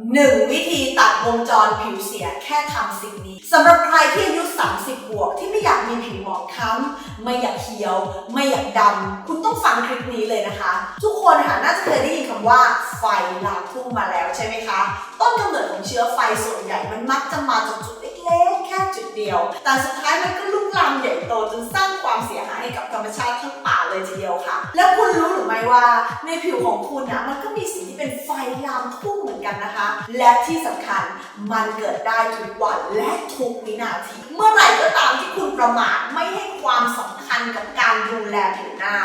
1. วิธีตัดวงจรผิวเสียแค่ทำสิ่งนี้สำหรับใครที่อายุ 30 บวก ที่ไม่อยากมีผิวหมองคล้ำไม่อยากเขียว ไม่อยากดำคุณต้องฟังคลิปนี้เลยนะคะ ทุกคนค่ะน่าจะเคยได้ยินคำว่าไฟลามทุ่งมาแล้วใช่ไหมคะ ต้นกำเนิดของเชื้อไฟส่วนใหญ่มันมักจะมาจากจุดเล็กๆแค่จุดเดียว แต่สุดท้ายมันก็ลุกลามใหญ่โตจนสร้างความเสียหายให้กับธรรมชาติทั้งป่า เลยทีเดียวค่ะ แล้วคุณรู้หรือไม่ว่าในผิวของคุณนะมันก็มีสิ่งที่เป็นไฟลามทุ่งเหมือนกันนะคะ และที่สำคัญมันเกิดได้ทุกวันและทุกวินาที เมื่อไหร่ก็ตามที่คุณประมาทไม่ให้ความสำคัญกับการดูแลผิวหน้า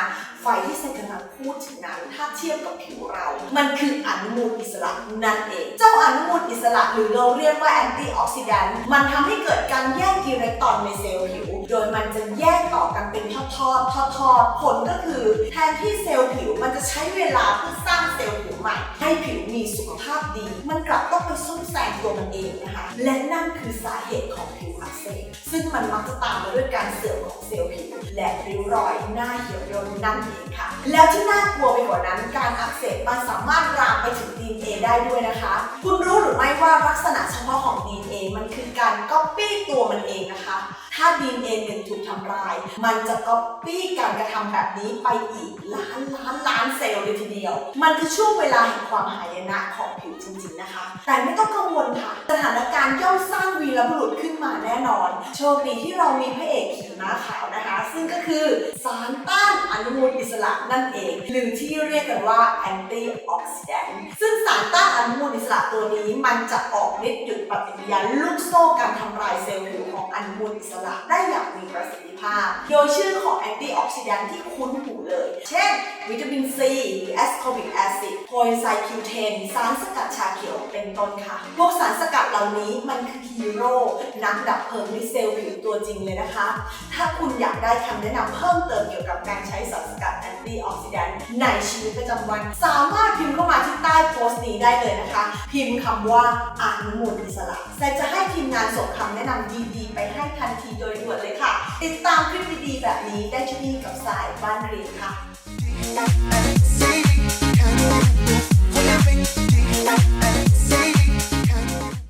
ไฟที่เซนกำลังพูดถึงนั้นถ้าเทียบกับผิวเรา มันคืออนุมูลอิสระนั่นเอง เจ้าอนุมูลอิสระหรือเราเรียกว่าแอนตี้ออกซิแดนต์มันทำให้เกิดการแยกอิเล็กตรอนในเซลล์ผิว โดยมันจะแยกต่อกันเป็นทอด ทอผลก็คือแทนที่เซลล์ผิวมันจะใช้เวลาเพื่อสร้างเซลล์ผิวใหม่ ให้ผิวมีสุขภาพดี มันกลับต้องไปซ่อมแซมตัวมันเองนะคะ และนั่นคือสาเหตุของผิวอักเสบซึ่งมันมักจะตามมาด้วยการเสื่อมของเซลล์ผิว และริ้วรอยหน้าเหี่ยวย่นนั่นเองค่ะ แล้วที่น่ากลัวไปกว่านั้นการอักเสบมันสามารถลามไปถึง DNA ได้ด้วยนะคะ ไม่ว่าลักษณะเฉพาะของ DNA มันคือการก๊อปปี้ตัวมันเองนะคะ ถ้า DNA หนึ่งถูกทำลาย มันจะก๊อปปี้การกระทำแบบนี้ไปอีกล้านล้านล้านเซลล์เลยทีเดียว มันคือช่วงเวลาแห่งความหายนะของผิวจริงๆนะคะ แต่ไม่ต้องกังวลค่ะานการณ์ย่อมสร้างวีรบุรุษขึ้นมาแน่นอน โชคดีที่เรามีพระเอกขี่ม้าขาวนะคะ ซึ่งก็คือสารต้านอนุมูลอิสระนั่นเอง หรือที่เรียกกันว่าแอนตี้ออกซิแดนต์ซึ่งสารต้านอนุมูลอิสระตัวนี้มันจะออกฤทธิ์หยุดปฏิกิริยาลูกโซ่การทำลายเซลล์ผิว อนุมูลอิสระได้อย่างมีประสิทธิภาพ โดยชื่อของแอนตี้ออกซิแดนต์ที่คุ้นหูเลย เช่น วิตามินซีหรือแอสคอบิกแอซิดโคเอนไซม์คิวเทนสารสกัดชาเขียวเป็นต้นค่ะ พวกสารสกัดเหล่านี้มันคือฮีโร่นักดับเพลิงในเซลล์ผิวตัวจริงเลยนะคะ ถ้าคุณอยากได้คำแนะนำเพิ่มเติมเกี่ยวกับการใช้สารสกัดแอนตี้ออกซิแดนต์ในชีวิตประจำวัน สามารถพิมพ์เข้ามาที่ใต้โพสต์นี้ได้เลยนะคะ พิมพ์คำว่าอนุมูลอิสระแต่จะให้ำแนะนำดีๆ ไปให้ทันทีโดยด่วนเลยค่ะ ติดตามคลิปดีๆ แบบนี้ได้ที่นี่กับสายบ้านเรียนค่ะ